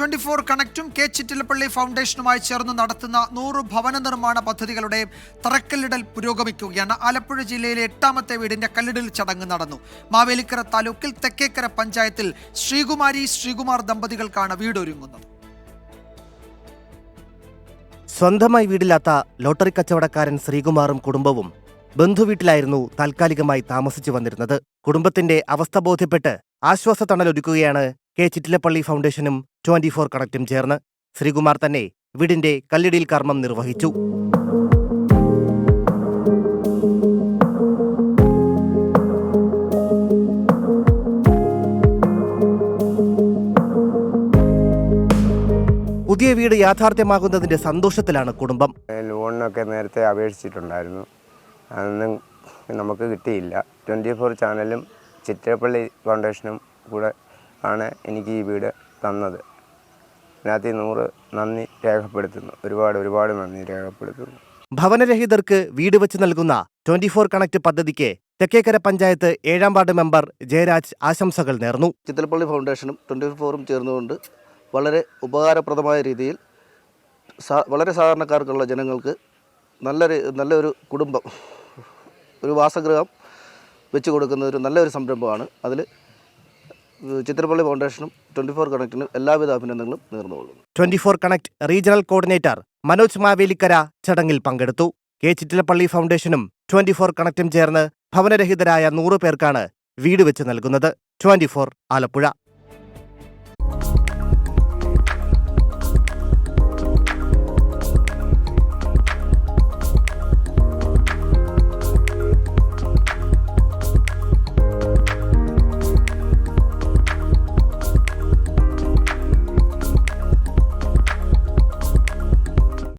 Twenty four കണക്റ്റും K Chittilappilly ഫൗണ്ടേഷനുമായി ചേർന്ന് നടത്തുന്ന നൂറ് ഭവന നിർമ്മാണ പദ്ധതികളുടെ തറക്കല്ലിടൽ പുരോഗമിക്കുകയാണ്. ആലപ്പുഴ ജില്ലയിലെ എട്ടാമത്തെ വീടിന്റെ കല്ലിടൽ ചടങ്ങ് നടന്നു. മാവേലിക്കര താലൂക്കിൽ തെക്കേക്കര പഞ്ചായത്തിൽ ശ്രീകുമാരി ശ്രീകുമാർ ദമ്പതികൾക്കാണ് വീടൊരുങ്ങുന്നത്. സ്വന്തമായി വീടില്ലാത്ത ലോട്ടറി കച്ചവടക്കാരൻ ശ്രീകുമാറും കുടുംബവും ബന്ധുവീട്ടിലായിരുന്നു താൽക്കാലികമായി താമസിച്ചു വന്നിരുന്നത്. കുടുംബത്തിന്റെ അവസ്ഥ ബോധ്യപ്പെട്ട് ആശ്വാസ തണലൊരുക്കുകയാണ് കെ ചിറ്റിലപ്പള്ളി ഫൗണ്ടേഷനും ട്വന്റി ഫോർ കണക്റ്റും ചേർന്ന് ശ്രീകുമാർ തന്നെ വീടിന്റെ കല്ലിടിയിൽ കർമ്മം നിർവഹിച്ചു. പുതിയ വീട് യാഥാർത്ഥ്യമാകുന്നതിന്റെ സന്തോഷത്തിലാണ് കുടുംബം. ലോണിനൊക്കെ നേരത്തെ അപേക്ഷിച്ചിട്ടുണ്ടായിരുന്നു. അതൊന്നും നമുക്ക് കിട്ടിയില്ല. ട്വന്റി ഫോർ ചാനലും ചിറ്റപ്പള്ളി ഫൗണ്ടേഷനും കൂടെ ആണ് എനിക്ക് ഈ വീട് തന്നത്. അതിനകത്ത് ഈ നൂറ് നന്ദി രേഖപ്പെടുത്തുന്നു. ഒരുപാട് ഒരുപാട് നന്ദി രേഖപ്പെടുത്തുന്നു. ഭവനരഹിതർക്ക് വീട് വെച്ച് നൽകുന്ന ട്വന്റി ഫോർ കണക്ട് പദ്ധതിക്ക് തെക്കേക്കര പഞ്ചായത്ത് ഏഴാം വാർഡ് മെമ്പർ ജയരാജ് ആശംസകൾ നേർന്നു. ചിത്തലപ്പള്ളി ഫൗണ്ടേഷനും ട്വന്റി ഫോറും ചേർന്നുകൊണ്ട് വളരെ ഉപകാരപ്രദമായ രീതിയിൽ വളരെ സാധാരണക്കാർക്കുള്ള ജനങ്ങൾക്ക് നല്ലൊരു നല്ലൊരു കുടുംബം ഒരു വാസഗൃഹം വെച്ചു കൊടുക്കുന്ന ഒരു നല്ലൊരു സംരംഭമാണ്. അതിൽ ചിത്രപ്പള്ളി ഫൗണ്ടേഷനും ട്വന്റി ഫോർ കണക്റ്റിനും എല്ലാവിധ അഭിനന്ദനങ്ങളും നേർന്നുകൊള്ളുന്നു. Twenty four connect regional coordinator Manoj Mavelikkara ചടങ്ങിൽ പങ്കെടുത്തു. കെ ചിറ്റിലപ്പള്ളി ഫൗണ്ടേഷനും ട്വന്റി ഫോർ കണക്റ്റും ചേർന്ന് ഭവനരഹിതരായ നൂറ് പേർക്കാണ് വീട് വെച്ച് നൽകുന്നത്. Twenty four Alappuzha.